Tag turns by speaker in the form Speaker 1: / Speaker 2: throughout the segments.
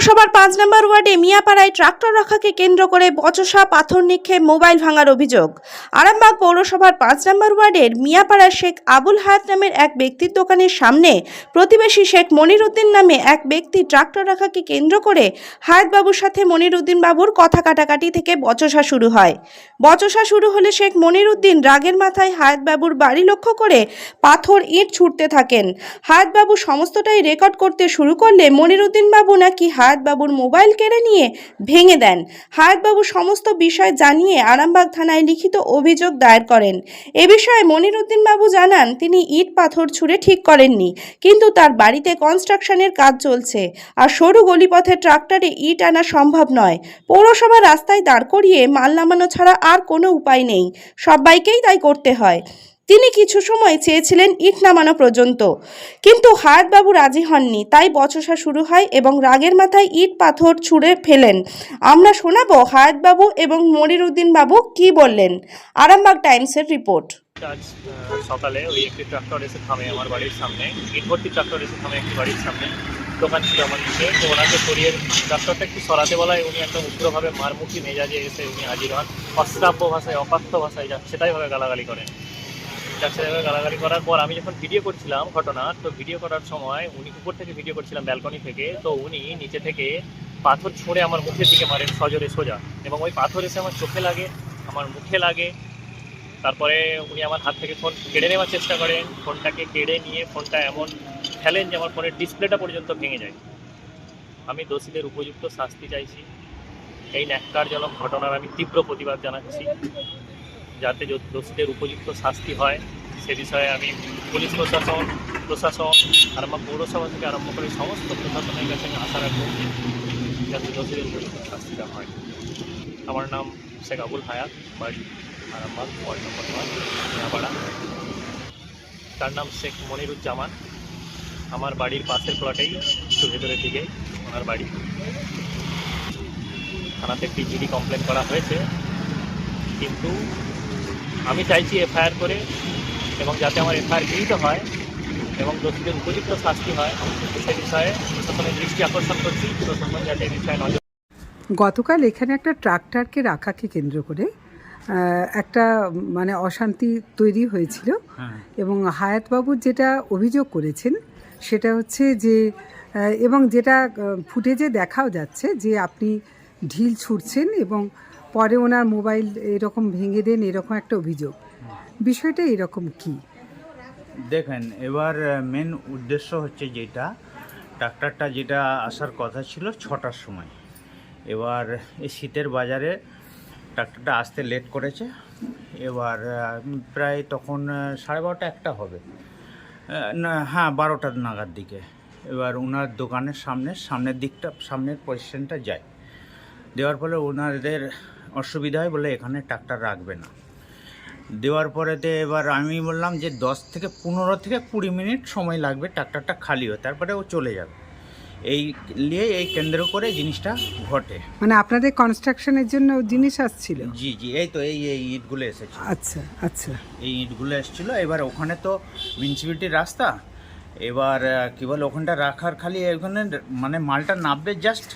Speaker 1: পৌরসভার পাঁচ নম্বর ওয়ার্ডে মিয়াপাড়ায় ট্রাক্টর রাখাকে কেন্দ্র করে বচসা পাথর নিক্ষেপ মোবাইল ভাঙার অভিযোগ। আরামবাগ পৌরসভার পাঁচ নম্বর ওয়ার্ডের মিয়াপাড়া শেখ আবুল হায়াত নামের এক ব্যক্তির দোকানের সামনে প্রতিবেশী শেখ মনির উদ্দিন নামে এক ব্যক্তি ট্রাক্টর রাখাকে কেন্দ্র করে হায়াতবাবুর সাথে মনির উদ্দিন বাবুর কথা কাটাকাটি থেকে বচসা শুরু হয়। বচসা শুরু হলে শেখ মনির উদ্দিন রাগের মাথায় হায়াতবাবুর বাড়ি লক্ষ্য করে পাথর ইট ছুটতে থাকেন। হায়াতবাবু সমস্তটাই রেকর্ড করতে শুরু করলে মনিরুদ্দিন বাবু নাকি হায়াতবাবুর মোবাইল কেড়ে নিয়ে ভেঙে দেন। হায়াতবাবু সমস্ত বিষয় জানিয়ে আরামবাগ থানায় লিখিত অভিযোগ দায়ের করেন। এ বিষয়ে মনিরুদ্দিন বাবু জানান, তিনি ইট পাথর ছুঁড়ে ঠিক করেননি, কিন্তু তার বাড়িতে কনস্ট্রাকশনের কাজ চলছে। আর সরু গলিপথে ট্রাক্টরে ইট আনা সম্ভব নয়। পৌরসভা রাস্তায় দাঁড় করিয়ে মাল নামানো ছাড়া আর কোনো উপায় নেই। সবাইকেই তাই করতে হয়। তিনি কিছু সময় চেয়েছিলেন ইট নামানো পর্যন্ত। কিন্তু হায়াতবাবু রাজি হননি। তাই বচসা শুরু হয় এবং রাগের মাথায় ইট পাথর ছুঁড়ে ফেলেন। আমরা শোনাবো হায়াতবাবু এবং মনিরুদ্দিন বাবু কি বললেন। আরামবাগ টাইমসের রিপোর্ট।
Speaker 2: আজ সকালে ওই একটি ট্রাক্টর এসে থামে আমার বাড়ির সামনে। ইট ভর্তি ট্রাক্টর এসে থামে একটি বাড়ির সামনে। দোকান ছিল আমার দিকে। তো ওনাকে সরিয়ে ট্রাক্টরটা একটু সরাতে বলায় উনি একদম উগ্রভাবে মারমুখী মেজাজে এসে উনি হাজির হন। অশ্রাব্য ভাষায়, অপাত্য ভাষায় যা সেটাইভাবে গালাগালি করেন। যাচ্ছে এভাবে গালাগালি করার পর আমি যখন ভিডিও করছিলাম ঘটনা, তো ভিডিও করার সময় উনি উপর থেকে ভিডিও করছিলাম ব্যালকনি থেকে, তো উনি নিচে থেকে পাথর ছুঁড়ে আমার মুখের দিকে মারেন সজরে সোজা। এবং ওই পাথর এসে আমার চোখে লাগে, আমার মুখে লাগে। তারপরে উনি আমার হাত থেকে ফোন কেড়ে নেওয়ার চেষ্টা করেন। ফোনটাকে কেড়ে নিয়ে ফোনটা এমন ফেলেন যে আমার ফোনের ডিসপ্লেটা পর্যন্ত ভেঙে যায়। আমি দোষীদের উপযুক্ত শাস্তি চাইছি। এই ন্যাক্কারজনক ঘটনার আমি তীব্র প্রতিবাদ জানাচ্ছি। যাতে দোষীদের উপযুক্ত শাস্তি হয়, সে বিষয়ে আমি পুলিশ প্রশাসন প্রশাসন আর আমার পৌরসভা থেকে আরম্ভ করে সমস্ত প্রশাসনের কাছে আমি আশা রাখব যাতে দোষীদের উপযুক্ত শাস্তি দেওয়া হয়। আমার নাম শেখ আবুল হায়াত, বাড়ি আরামবাগ ওয়ার্ড নম্বর মিয়াপাড়া। তার নাম শেখ মনিরুজ্জামান। আমার বাড়ির পাশের প্লটেই, একটু ভেতরের দিকে ওনার বাড়ি। থানাতে একটি জিডি কমপ্লেন করা হয়েছে, কিন্তু আমি চাইছি এফআইআর করে এবং যাতে আমার এফআইআর গৃহীত হয় এবং দোষীদের উপযুক্ত শাস্তি হয় সে বিষয়ে প্রশাসনের দৃষ্টি আকর্ষণ করছি প্রশাসন যাতে এই বিষয়ে নজর
Speaker 3: গতকাল এখানে একটা ট্রাক্টরকে রাখাকে কেন্দ্র করে একটা মানে অশান্তি তৈরি হয়েছিল এবং হায়াতবাবু যেটা অভিযোগ করেছেন সেটা হচ্ছে যে এবং যেটা ফুটেজে দেখাও যাচ্ছে যে আপনি ঢিল ছুটছেন এবং পরে ওনার মোবাইল এরকম ভেঙে দেন, এরকম একটা অভিযোগ। বিষয়টা এরকম কি?
Speaker 4: দেখেন, এবার মেন উদ্দেশ্য হচ্ছে যেটা ট্রাক্টরটা যেটা আসার কথা ছিল ছটার সময়। এবার এই শীতের বাজারে ট্রাক্টরটা আসতে লেট করেছে। এবার প্রায় তখন সাড়ে বারোটা একটা হবে। না হ্যাঁ বারোটার নাগাদ দিকে। এবার ওনার দোকানের সামনে, সামনের দিকটা, সামনের পজিশনটা যায়। দেওয়ার ফলে ওনাদের অসুবিধা হয় বলে এখানে ট্রাক্টর রাখবে না। দেওয়ার পরেতে এবার আমি বললাম যে দশ থেকে পনেরো থেকে কুড়ি মিনিট সময় লাগবে ট্রাক্টরটা খালি হয় তারপরে ও চলে যাবে। এই নিয়ে এই কেন্দ্র করে জিনিসটা ঘটে।
Speaker 3: মানে আপনাদের কনস্ট্রাকশনের জন্য জিনিস আসছিল?
Speaker 4: জি জি এই তো এই এই ইটগুলো এসেছে।
Speaker 3: আচ্ছা আচ্ছা।
Speaker 4: এই ইটগুলো এসেছিল এবার ওখানে তো মিউনিসিপ্যালিটির রাস্তা। এবার কী বলে ওখানটা রাখার খালি ওখানে মানে মালটা নামবে জাস্ট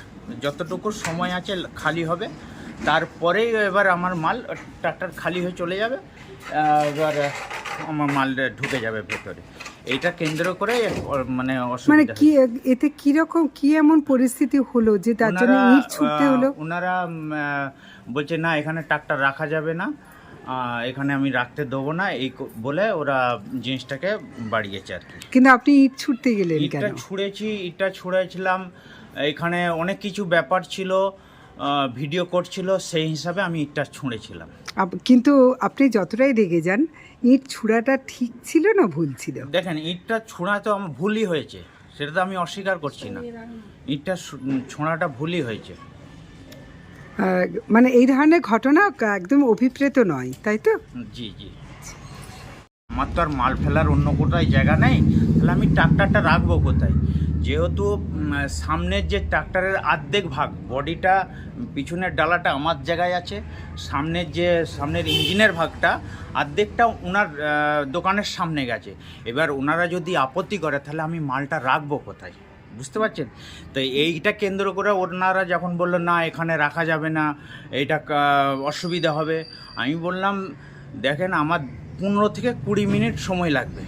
Speaker 4: যতটুকু সময় আছে খালি হবে। তারপরেই এবার আমার মাল ট্রাক্টর খালি হয়ে চলে যাবে এবার আমার মাল ঢুকে যাবে ভেতরে। এইটা কেন্দ্র করে মানে
Speaker 3: মানে কি এতে কীরকম কি এমন পরিস্থিতি হলো যে তার জন্য ইট ছুটতে হলো?
Speaker 4: ওনারা বলছে না এখানে ট্রাক্টর রাখা যাবে না। এখানে আমি রাখতে দেবো না। এই বলে ওরা জিনিসটাকে বাড়িয়েছে আর কি।
Speaker 3: কিন্তু আপনি ইট ছুটতে গেলেন
Speaker 4: ইটটা ছুঁড়েছি ইটটা ছুঁড়েছিলাম। এখানে অনেক কিছু ব্যাপার ছিল। ভিডিও করছিল সেই হিসাবে আমি ইটটা ছুঁড়েছিলাম।
Speaker 3: কিন্তু আপনি যতটাই রেগে যান ইট ছুঁড়াটা ঠিক ছিল না ভুল ছিল?
Speaker 4: দেখেন ইটটা ছোঁড়া তো আমার ভুলই হয়েছে সেটা তো আমি অস্বীকার করছি না। ইটটা ছোঁড়াটা ভুলই হয়েছে।
Speaker 3: মানে এই ধরনের ঘটনা একদম অভিপ্রেত নয় তাই তো?
Speaker 4: জি জি। আমার তো আর মাল ফেলার অন্য কোথায় জায়গা নেই তাহলে আমি ট্রাক্টরটা রাখব কোথায়? যেহেতু সামনের যে ট্রাক্টরের আর্ধেক ভাগ, বডিটা, পিছনের ডালাটা আমার জায়গায় আছে, সামনের যে, সামনের ইঞ্জিনের ভাগটা অর্ধেকটা ওনার দোকানের সামনে গেছে। এবার ওনারা যদি আপত্তি করে, তাহলে আমি মালটা রাখব কোথায়? বুঝতে পারছেন? তো এইটা কেন্দ্র করে ওনারা যখন বলল, না, এখানে রাখা যাবে না, এইটা কা- অসুবিধা হবে। আমি বললাম, দেখেন, আমার পনেরো থেকে কুড়ি মিনিট সময় লাগবে।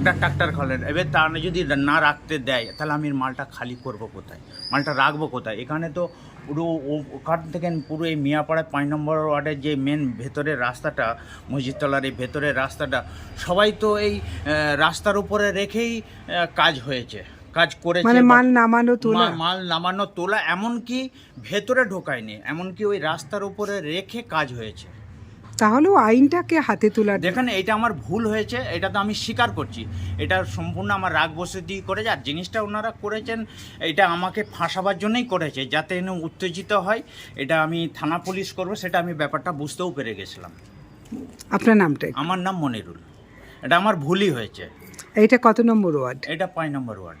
Speaker 4: একটা ট্রাক্টর খলেন এবার তা যদি না রাখতে দেয় তাহলে আমি মালটা খালি করব কোথায়? মালটা রাখব কোথায়? এখানে তো পুরো ওখান থেকে পুরো এই মিয়াপাড়ায় পাঁচ নম্বর ওয়ার্ডের যে মেন ভেতরের রাস্তাটা মসজিদতলার এই ভেতরের রাস্তাটা সবাই তো এই রাস্তার উপরে রেখেই কাজ হয়েছে। কাজ করেছে
Speaker 3: মানে মাল নামানো তোলা?
Speaker 4: মাল নামানো তোলা এমনকি ভেতরে ঢোকায়নি এমনকি ওই রাস্তার উপরে রেখে কাজ হয়েছে।
Speaker 3: তাহলেও আইনটাকে হাতে তোলার
Speaker 4: দেখেন এটা আমার ভুল হয়েছে এটা তো আমি স্বীকার করছি। এটা সম্পূর্ণ আমার রাগ বসে দিয়ে করেছে আর জিনিসটা ওনারা করেছেন এটা আমাকে ফাঁসাবার জন্যই করেছে যাতে এনে উত্তেজিত হয়। এটা আমি থানা পুলিশ করব সেটা আমি ব্যাপারটা বুঝতেও পেরে গেছিলাম।
Speaker 3: আপনার নামটা
Speaker 4: আমার নাম মনিরুল। এটা আমার ভুলই হয়েছে।
Speaker 3: এটা কত নম্বর ওয়ার্ড?
Speaker 4: এটা পাঁচ নম্বর ওয়ার্ড।